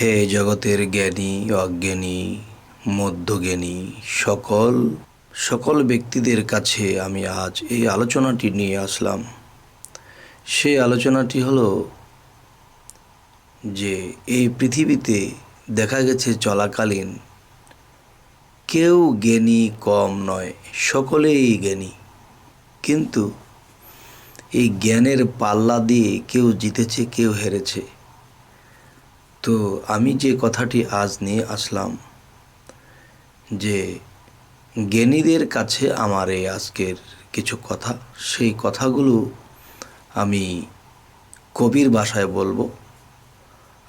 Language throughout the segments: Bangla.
হে জগতের জ্ঞানী, অজ্ঞানী, মধ্যজ্ঞানী, সকল সকল ব্যক্তিদের কাছে আমি আজ এই আলোচনাটি নিয়ে আসলাম। সেই আলোচনাটি হলো যে এই পৃথিবীতে দেখা গেছে চলাকালীন কেউ জ্ঞানী কম নয়, সকলেই জ্ঞানী। কিন্তু এই জ্ঞানের পাল্লা দিয়ে কেউ জিতেছে, কেউ হেরেছে। তো আমি যে কথাটি আজ নিয়ে আসলাম যে জ্ঞানীদের কাছে আমার এই আজকের কিছু কথা, সেই কথাগুলো আমি কবির ভাষায় বলব।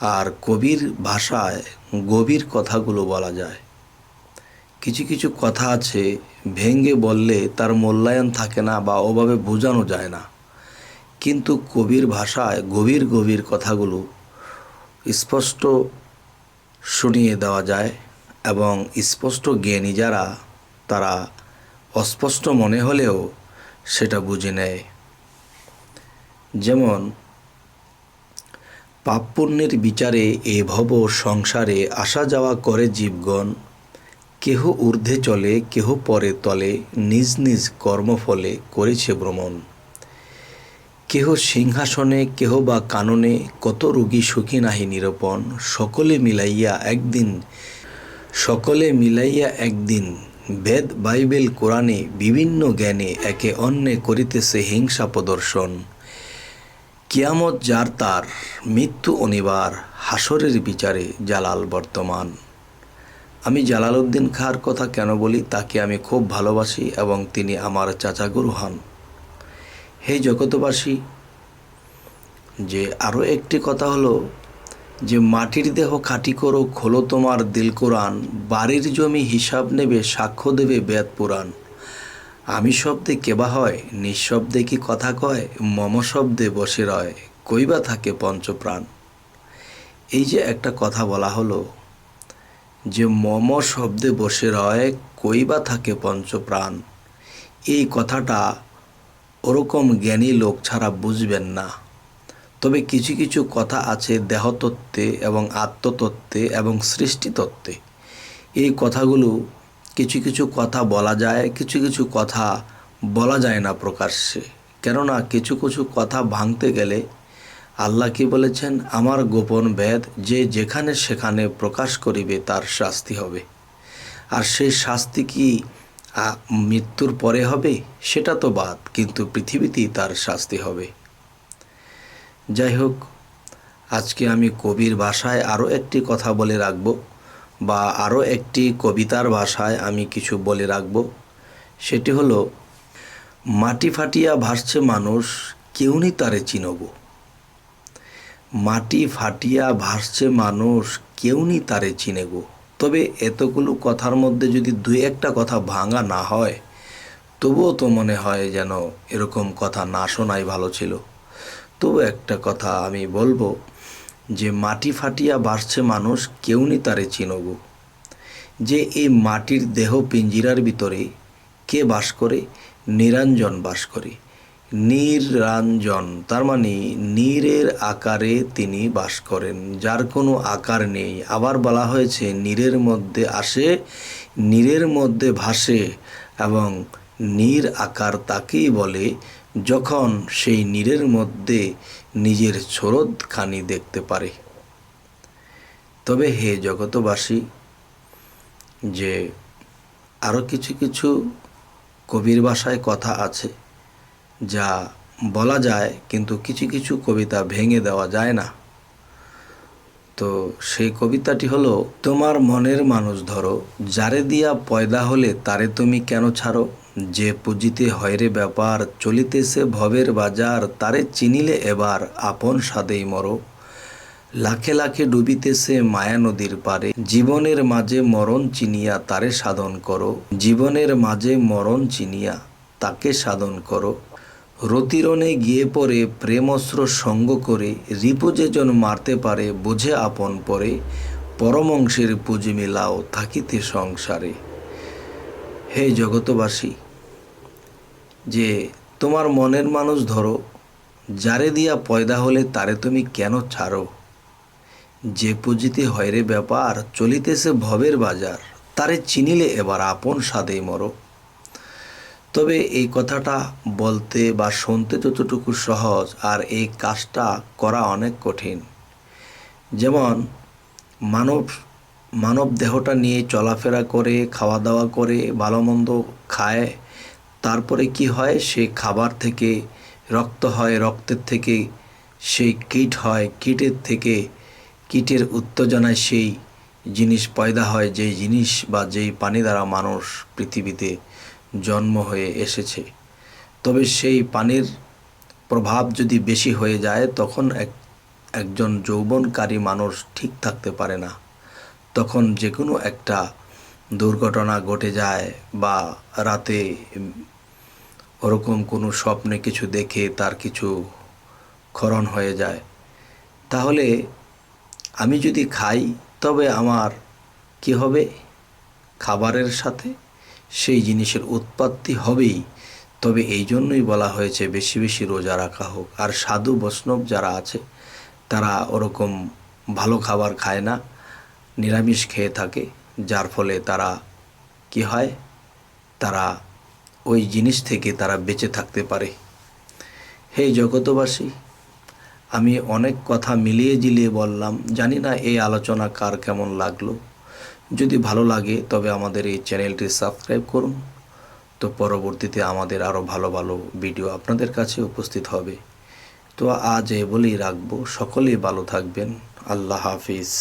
আর কবির ভাষায় গভীর কথাগুলো বলা যায়। কিছু কিছু কথা আছে ভেঙ্গে বললে তার মূল্যায়ন থাকে না বা ওভাবে বোঝানো যায় না। কিন্তু কবির ভাষায় গভীর গভীর কথাগুলো স্পষ্ট শুনিয়ে দেওয়া যায় এবং স্পষ্ট জ্ঞানী যারা, তারা অস্পষ্ট মনে হলেও সেটা বুঝে নেয়। যেমন, পাপ পুণ্যের বিচারে এ ভব সংসারে আসা যাওয়া করে জীবগণ, কেহ ঊর্ধ্বে চলে, কেহ পরে তলে, নিজ নিজ কর্মফলে করেছে ভ্রমণ। কেহ সিংহাসনে, কেহ বা কাননে কত রোগী সুখী নাহি নিরূপণ, সকলে মিলাইয়া একদিন, সকলে মিলাইয়া একদিন বেদ, বাইবেল, কোরআনে বিভিন্ন জ্ঞানে একে অন্যে করিতেছে হিংসা প্রদর্শন। কিয়ামত যার তার, মৃত্যু অনিবার, হাসরের বিচারে জালাল বর্তমান। আমি জালালউদ্দিন খাঁর কথা কেন বলি, তাকে আমি খুব ভালোবাসি এবং তিনি আমার চাচাগুরু হন। হে জগতবাসী যে আরও একটি কথা হলো যে মাটির দেহ খাটি করো, খোলো তোমার দিল কোরআন, বাড়ির জমি হিসাব নেবে, সাক্ষ্য দেবে বেদ পুরাণ। আমি শব্দে কেবা হয়, নিঃশব্দে কি কথা কয়, মম শব্দে বসে রয় কইবা থাকে পঞ্চপ্রাণ। এই যে একটা কথা বলা হলো যে মম শব্দে বসে রয় কইবা থাকে পঞ্চপ্রাণ। এই কথাটা ওরকম জ্ঞানী লোক ছাড়া বুঝবেন না। তবে কিছু কিছু কথা আছে দেহতত্ত্বে এবং আত্মতত্ত্বে এবং সৃষ্টিতত্ত্বে। এই কথাগুলো কিছু কিছু কথা বলা যায়, কিছু কিছু কথা বলা যায় না প্রকাশ্যে। কেননা কিছু কিছু কথা ভাঙতে গেলে আল্লাহ কি বলেছেন? আমার গোপন ভেদ যে যেখানে সেখানে প্রকাশ করিবে তার শাস্তি হবে। আর সেই শাস্তি কি মৃত্যুর পরে হবে, সেটা তো বাদ, কিন্তু পৃথিবীতেই তার শাস্তি হবে। যাই হোক, আজকে আমি কবির ভাষায় আরও একটি কথা বলে রাখব, বা আরও একটি কবিতার ভাষায় আমি কিছু বলে রাখব। সেটি হলো, মাটি ফাটিয়া ভাসছে মানুষ কেউনি তারে চিনব। মাটি ফাটিয়া ভাসছে মানুষ কেউনি তারে চিনে গো তবে এতগুলো কথার মধ্যে যদি দুই একটা কথা ভাঙা না হয়, তবুও তো মনে হয় যেন এরকম কথা না শোনাই ভালো ছিল। তবু একটা কথা আমি বলব যে মাটি ফাটিয়া বাসছে মানুষ কেউনি তারে চিনগো যে এই মাটির দেহ পিঞ্জিরার ভিতরে কে বাস করে? নিরঞ্জন বাস করে। নিরঞ্জন, তার মানে নীরের আকারে তিনি বাস করেন, যার কোনো আকার নেই। আবার বলা হয়েছে, নীরের মধ্যে আসে, নীরের মধ্যে ভাসে এবং নীর আকার তাকেই বলে যখন সেই নীরের মধ্যে নিজের ছরদখানি দেখতে পারে। তবে হে জগতবাসী যে আরও কিছু কিছু কবির ভাষায় কথা আছে যা বলা যায়, কিন্তু কিছু কিছু কবিতা ভেঙে দেওয়া যায় না। তো সেই কবিতাটি হলো, তোমার মনের মানুষ ধরো, যারে দিয়া পয়দা হলে তারে তুমি কেন ছাড়ো? যে পুঁজিতে হয়রে ব্যাপার, চলিতেছে ভবের বাজার, তারে চিনিলে এবার আপন সাদেই মরো। লাখে লাখে ডুবিতেছে মায়া নদীর পারে, জীবনের মাঝে মরণ চিনিয়া তারে সাধন করো। জীবনের মাঝে মরণ চিনিয়া তাকে সাধন করো। রতিরণে গিয়ে পরে প্রেমস্র সঙ্গ করে রিপু যেজন মারতে পারে বোঝে আপন পরে পরমংশের পুঁজি মিলাও থাকিতে সংসারে। হে জগতবাসী যে তোমার মনের মানুষ ধরো, যারে দিয়া পয়দা হলে তারে তুমি কেন ছাড়ো? যে পুঁজিতে হয় রে ব্যাপার, চলিতেছে ভবের বাজার, তারে চিনিলে এবার আপন স্বাদেই মরো। তবে এই কথাটা বলতে বা শুনতে যতটুকু সহজ আর এই কাজটা করা অনেক কঠিন। যেমন, মানব মানব দেহটা নিয়ে চলাফেরা করে খাওয়া দাওয়া করে ভালো মন্দ খায়, তারপরে কি হয়? সে খাবার থেকে রক্ত হয়, রক্তের থেকে সেই কীট হয়, কীটের থেকে কীটের উত্তেজনায় সেই জিনিস পয়দা হয়, যেই জিনিস বা যেই পানি দ্বারা মানুষ পৃথিবীতে জন্ম হয়ে এসেছে। তবে সেই পানির প্রভাব যদি বেশি হয়ে যায়, তখন এক, একজন যৌবনকারী মানুষ ঠিক থাকতে পারে না। তখন যে কোনো একটা দুর্ঘটনা ঘটে যায় বা রাতে ওরকম কোনো স্বপ্নে কিছু দেখে তার কিছু ক্ষরণ হয়ে যায়। তাহলে আমি যদি খাই, তবে আমার কি হবে? খাবারের সাথে? সেই জিনিসের উৎপত্তি হবেই। তবে এই জন্যই বলা হয়েছে, বেশি বেশি রোজা রাখা হোক। আর সাধু বৈষ্ণব যারা আছে, তারা ওরকম ভালো খাবার খায় না, নিরামিষ খেয়ে থাকে, যার ফলে তারা কি হয়? তারা ওই জিনিস থেকে তারা বেঁচে থাকতে পারে। হে জগতবাসী আমি অনেক কথা মিলিয়ে জিলিয়ে বললাম। জানি না এই আলোচনা কার কেমন লাগল। যদি ভালো লাগে, তবে আমাদের এই চ্যানেলটি সাবস্ক্রাইব করুন। তো পরবর্তীতে আমাদের আরও ভালো ভালো ভিডিও আপনাদের কাছে উপস্থিত হবে। তো আজ এ বলেই রাখব, সকলেই ভালো থাকবেন। আল্লাহ হাফিজ।